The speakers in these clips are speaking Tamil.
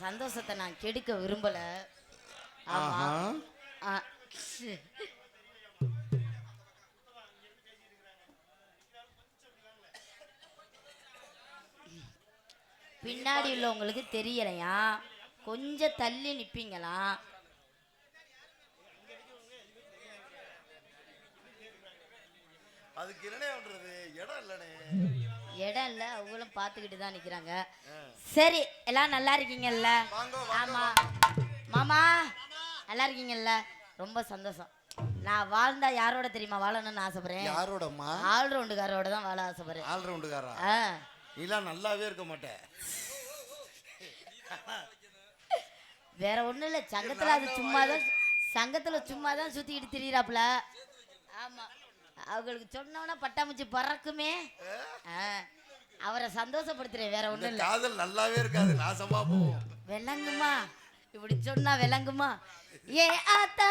சந்தோஷத்தை நான் கெடுக்க விரும்பல. ஆமா. ஆஹா. ஆ. பின்னாடி உள்ளவங்களுக்கு தெரியலையா? கொஞ்சம் தள்ளி நிப்பீங்களா? அதுக்கு என்னனே பண்றது? இடம் இல்லனே இடம் இல்ல அவங்களும் பார்த்துக்கிட்டு தான் நிக்கிறாங்க. சரி எல்லாம் நல்லா இருக்கீங்கல்ல? ஆமா. மாமா நல்லா இருக்கீங்கல்ல? ரொம்ப சந்தோஷம். நான் வாழ்ந்தா யாரோட தெரியுமா வாழணும்னு ஆசைப்படுறேன்? யாரோடம்மா? ஆல்ரவுண்டுக்காரோட தான் வாழ ஆசைப்படுறேன். ஆல்ரவுண்டுக்காரா? நீலாம் நல்லாவே இருக்க மாட்டேன் வேற ஒண்ணும் இல்ல சங்கத்துல அது சும்மா தான் சங்கத்துல சும்மா தான் சுத்திக்கிட்டு திரியறாப்புல. ஆமா. அவங்களுக்கு சொன்னோன்னா பட்டாம்பூச்சி பறக்குமே. அவரை சந்தோஷப்படுத்துறேன் வேற ஒண்ணும் இல்ல. காதல் நல்லாவே இருக்காது நாசமா போகும். விளங்குமா? இப்படி சொன்னா விளங்குமா? ஏ ஆத்தா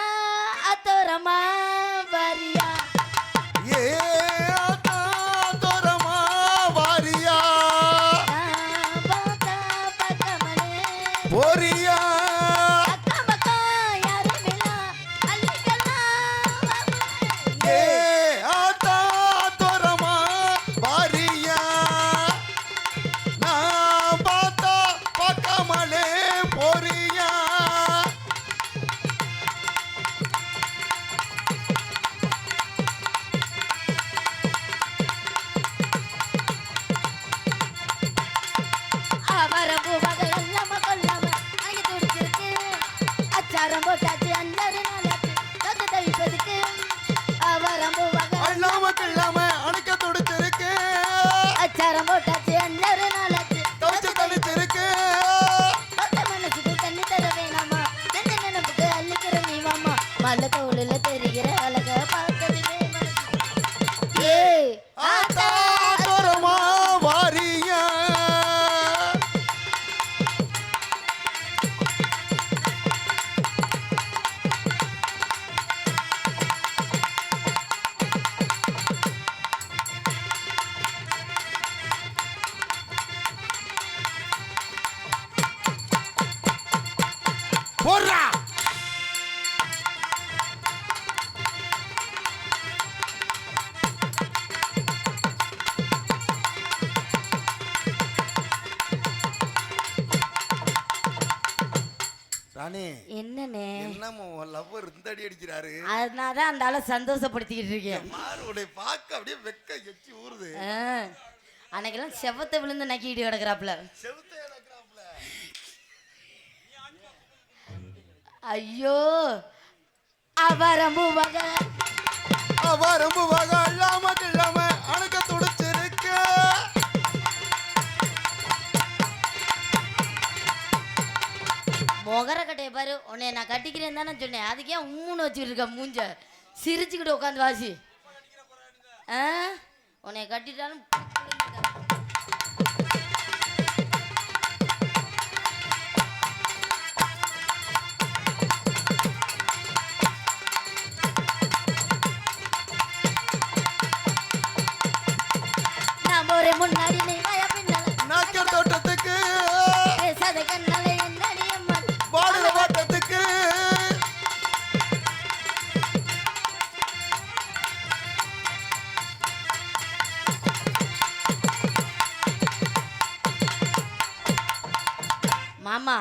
போட்டாச்சு அஞ்சாறு நாளாச்சு போடுறா. ராணி லவ்வர் இந்த அடி அடிக்கிறாரு? அதனால தான் அந்த ஆளை சந்தோஷப்படுத்திக்கிட்டு இருக்கேன். மாறு உடைய பார்க்க அப்படியே வெக்க எச்சி ஊறுது. அன்னைக்கெல்லாம் செவத்தை விழுந்து நக்கிட்டு கிடக்குறாப்புல. செவுத்த ஐயோ அவரம்பு வகை வரம்பு வகை அள்ளாம கிள்ளாம அணைக்க துடிச்சிருக்கு. முகர கட்டைய பாரு உன்னை நான் கட்டிக்கிறேன் தானே சொன்னேன். அதுக்கே உம்முன்னு வச்சுட்டு இருக்க மூஞ்ச. சிரிச்சுக்கிட்டு உட்காந்து வாசி. ஆ? உன்னை கட்டிட்டாலும் மாமா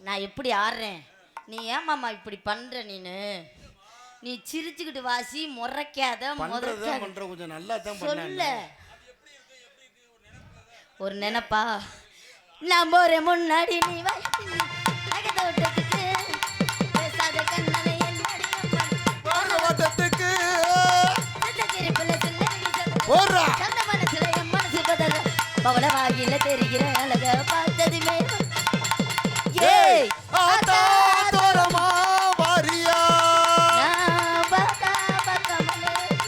நான் எப்படி ஆடுறேன் நீ ஏன் மாமா இப்படி பண்ற நீனு? நீ சிரிச்சுக்கிட்டு வாசி முறைக்காத பண்ற கொஞ்சம் நல்லா தான் சொல்ல ஒரு நினைப்பா? நான் போறேன் முன்னாடி நீ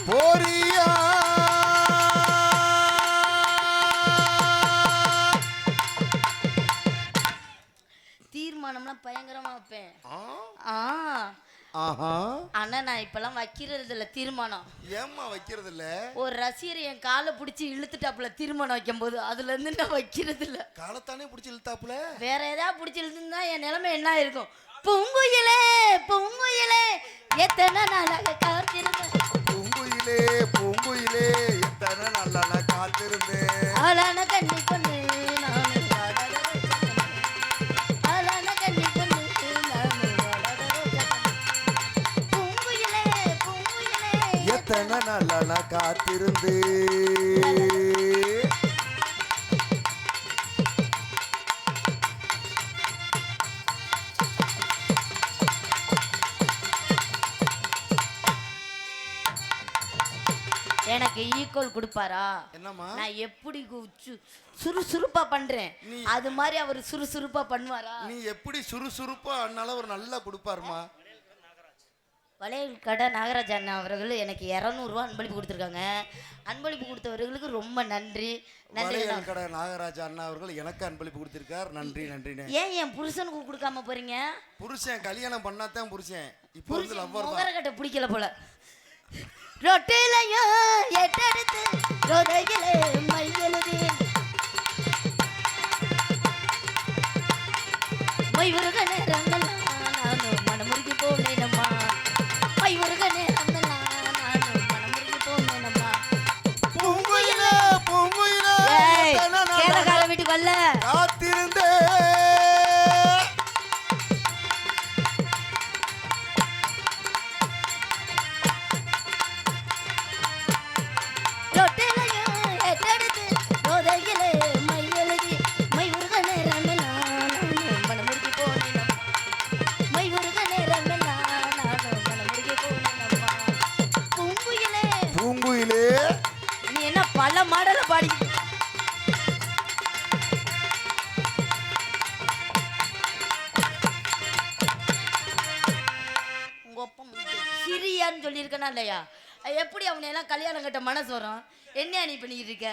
போரியா தீர்மானம்லாம் பயங்கரமா வைப்பேன். ஆ? ஆ. ஆஹா. ஆனா நான் இப்பெல்லாம் வைக்கிறது இல்ல தீர்மானம். ஏம்மா வைக்கிறது இல்ல ஒரு ரசிகர் என் காலை பிடிச்சி இழுத்துட்டாப்புல திருமணம் வைக்கும் போது அதுல இருந்து நான் வைக்கிறது இல்ல காலத்தானே பிடிச்சி இழுத்தாப்புல? வேற ஏதாவது பிடிச்சி இழுத்துருந்தா என் நிலைமை என்ன இருக்கும் பூங்குயிலே பூங்குயிலே எத்தனை நாளாக காத்திருந்தேன் பூங்குயிலே பூங்குயிலே எத்தனை நல்லா நான் காத்திருந்தேன். ஆளான கண்ணி பொண்ணு நானு வாடாத ரோஜா ஈக்குவல் கொடுப்பாரா? நான் எப்படி சுறுசுறுப்பா பண்றேன். அது மாதிரி அவர் சுறுசுறுப்பா பண்ணுவாரா? நீ எப்படி சுறுசுறுப்பா அண்ணால ஒரு நல்லா கொடுப்பாருமா? வளையல் கடை நாகராஜ் அண்ணா அவர்கள் எனக்கு இரநூறுவா அன்பளிப்பு கொடுத்துருக்காங்க. அன்பளிப்பு கொடுத்தவர்களுக்கு ரொம்ப நன்றி. நன்றி கடை நாகராஜா அண்ணா அவர்கள் எனக்கு அன்பளிப்பு கொடுத்திருக்கார். நன்றி நன்றிண்ணே ஏன் என் புருஷனுக்கு கொடுக்காம போறீங்க? புருஷன் கல்யாணம் பண்ணாதான் புருஷன். இப்போ வந்து புருஷன் லவ்வர் முகரக்கட்டை பிடிக்கல போல. ரொட்டிலையும் எட்டெடுத்து ரொதையிலே மையெழுதி. மைவுருக நேரங்கள்லாம் சொல்லியிருக்கனா இல்லையா? எப்படி அவனை எல்லாம் கல்யாணம் கட்ட மனசு வரும்? என்ன நீ பண்ணிக்கிட்டு இருக்க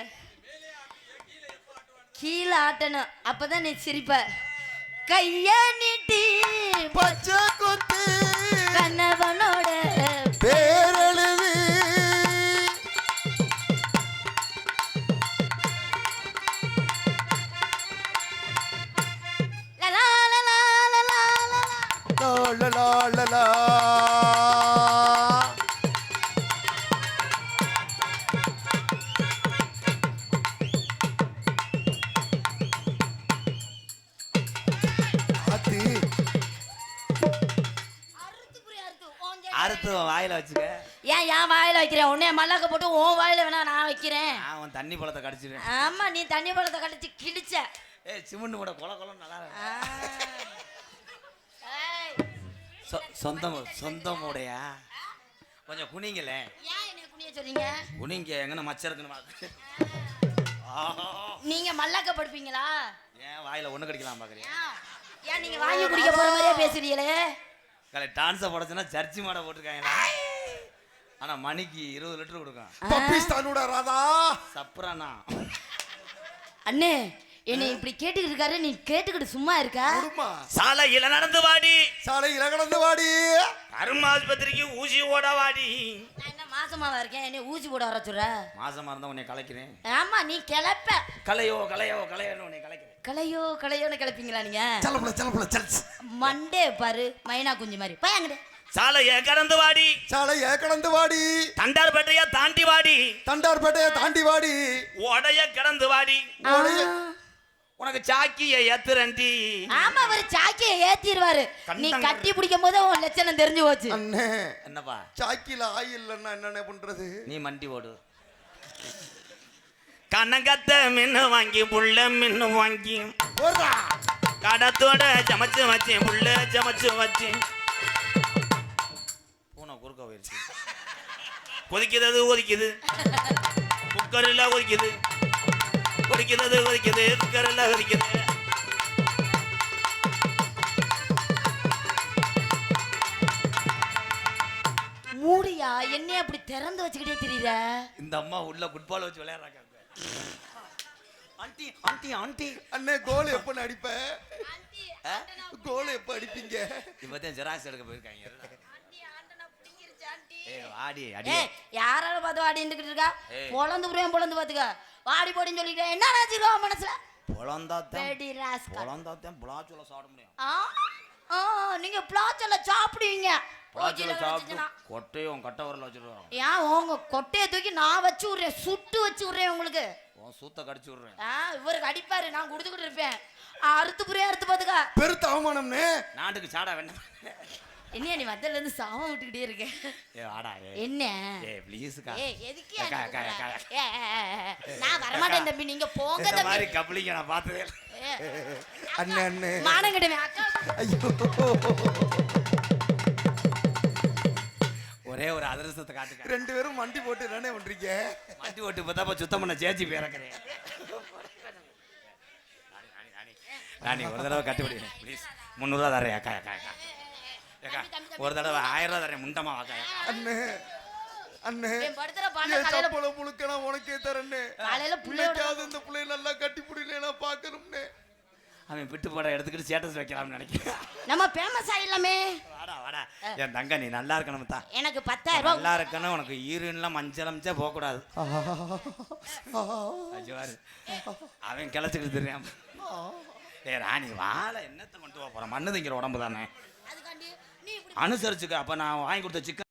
கீழே ஆட்டணும். அப்பதான் நீ சிரிப்ப. கைய நீட்டி பச்சை கொத்து கணவனோட பேரெழுதி லலா, லலா, லலா, லலா. லா அறுத்து வாயில வச்சுக்க. ஏன் என் வாயில வைக்கிறேன் உன்னைய மல்லாக்க போட்டு உன் வாயில வேணா நான் வைக்கிறேன். நான் உன் தண்ணி பழத்தை கடிச்சிடுவேன் ஆமா நீ தண்ணி பழத்தை கடிச்சு கிடிச்ச ஏய் சிமெண்ட் கூட கொல கொலம் நல்லா இருக்கு. சொந்தம் சொந்தம் உடையா கொஞ்சம் குனிங்களே ஏன் சொல்றீங்க? குனிங்க எங்கன மச்சம் இருக்குன்னு நீங்க மல்லாக்க படுப்பீங்களா? ஏன் வாயில ஒண்ணு கடிக்கலாம் பாக்குறீங்க ஏன்? ஏன் நீங்க வாங்கி குடிக்க போற மாதிரியே பேசுறீங்களே? கலை டான்ஸை போடச்சுன்னா சர்ச்சி மாடை போட்டிருக்காங்களா? ஆனா மணிக்கு இருபது லிட்டர் கொடுக்கும். பப்பிஸ்தானோட ராதா. சப்ரானா அண்ணே என்னை இப்படி கேட்டுக்கிட்டு இருக்காரு நீ கேட்டுக்கிட்டு சும்மா இருக்கா. குடுமா. சாலையில நடந்து வாடி. சாலையில கடந்து வாடி. அருமாஸ்பத்திரிக்கு ஊசி ஓட வாடி. மாசமாவா இருக்கேன் என்னை ஊசி போட வர சொல்ற? மாசமா இருந்தா உன்னை கலைக்கிறேன். ஆமா நீ கிளப்ப. கலையோ கலையோ கலையோன்னு உன்னை கலைக்கிறேன். கலையோ கலையோன்னு கிளப்பீங்களா நீங்க? செல்லப்புல செல்லப்புல செல்ஸ் மண்டே பாரு மைனா குஞ்சு மாதிரி. பையங்கிட்ட சாலைய கடந்து வாடி. சாலைய கடந்து வாடி. தண்டார்பேட்டைய தாண்டி வாடி. தண்டார்பேட்டையை தாண்டி வாடி. உடைய கடந்து வாடி. உடைய- உனக்கு சாக்கிய ஏத்துறண்டி ஆமா அவர் சாக்கிய ஏத்திடுவாரு. நீ. கட்டி பிடிக்கும் போது உன் லட்சணம் தெரிஞ்சு போச்சு. அண்ணே என்னப்பா? சாக்கில ஆயில் இல்லைன்னா என்னண்ணே பண்றது? நீ மண்டி ஓடு. கனகத்த மின்னு வாங்கி புள்ள மின்னு வாங்கி. கடத்தோட சமைச்சு வச்சு புள்ள சமைச்சு வச்சு. பூனை குறுக்க கொதிக்கிறது கொதிக்குது. குக்கரில் கொதிக்குது. கொதிக்கிறது கொதிக்குது குக்கரில் கொதிக்குது மூடியா? என்னைய அப்படி திறந்து வச்சுக்கிட்டே தெரியுற? இந்த அம்மா உள்ள ஃபுட்பால் வச்சு விளையாடுறாங்க ஆண்டி ஆண்டி ஆண்டி. அண்ணே கோல் எப்ப அடிப்ப கோல் எப்ப அடிப்பீங்க? இப்போதான் ஜெராக்ஸ் எடுக்க போயிருக்காங்க. ஏய் வாடி அடி ஏய் யாரால பார்த்து வாடி இருந்துகிட்டு இருக்கா. பொழந்து புரியும் பொழந்து பாத்துக்க வாடி போடின்னு சொல்லிட்டேன். என்ன நினைச்சிருவா மனசுல? பொழந்தாத்தான் புலாச்சுல சாப்பிட முடியும். ஆ? ஆ நீங்க சாப்பிடுவீங்க. புலாச்சுல வச்சுச்சுன்னா. கொட்டையும் கட்ட வரல வச்சிருவோம் ஏன் உங்க கொட்டையை தூக்கி நான் வச்சு விடுறேன்? சுட்டு வச்சு விடுறேன் உங்களுக்கு. உன் சூத்த கடிச்சு விடுறேன். ஆ இவருக்கு அடிப்பாரு. நான் கொடுத்துக்கிட்டு இருப்பேன். அறுத்து புரியா அறுத்து பாத்துக்க பெருத்த அவமானம்னே? நாட்டுக்கு சாடா வேண்டாம் என்ன நீ மத்தியில இருந்து சாவம் விட்டுக்கிட்டே இருக்க? ஏ வாடா ஏ என்ன? ஏ எதுக்கு. ஏய், ஏய், ஏய், ஏய், நான் வரமாட்டேன் தம்பி நீங்க போங்க இந்த தம்பி. மாதிரி கப்ளிங்க நான் பார்த்ததே இல்ல. அண்ணே அண்ணே மானம் கெடுவேன் அக்கா. ஐயோ. ஒரே ஒரு அதிர்ஷ்டத்தை காட்டுக்க. ரெண்டு பேரும் மண்டி போட்டு என்னண்ணே பண்றீங்க? வண்டி ஓட்டு பார்த்தா சுத்தம் பண்ண சேச்சி பேரக்கிறேன் ராணி ஒரு தடவை கட்டுப்படி. ப்ளீஸ் முந்நூறுவா தரேன் அக்கா அக்கா அக்கா. ஒரு தடவை ஆயிரம் ரூபா தரேன் முண்டமா அக்கா அண்ணே அண்ணே. என் படுத்துற பாண்ட என் காலையில சப்பள முழுக்க நான் உனக்கே தரேன்னே காலையில புள்ளையோட பிள்ளைக்காவது இந்த பிள்ளைய நல்லா கட்டி நான் பார்க்கணும்னே அவன் விட்டு போட எடுத்துக்கிட்டு ஸ்டேட்டஸ் வைக்கலாம்னு நினைக்கிறேன். நம்ம ஃபேமஸ் ஆயிடலாமே. வாடா வாடா. என் தங்க நீ நல்லா இருக்கணும் தான் எனக்கு பத்தாயிரம் ரூபாய் நல்லா இருக்கணும் உனக்கு ஈரன்லாம் மஞ்சள் அமிச்சா போகக்கூடாது. அவன் கிளச்சிக்கிட்டு தெரியாம. ஏ ராணி வாழை என்னத்தை கொண்டு போக போறேன்? மண்ணு திங்கிற உடம்பு தானே அதுக்காண்டி அனுசரிச்சுக்க. அப்ப நான் வாங்கி கொடுத்த சிக்கன்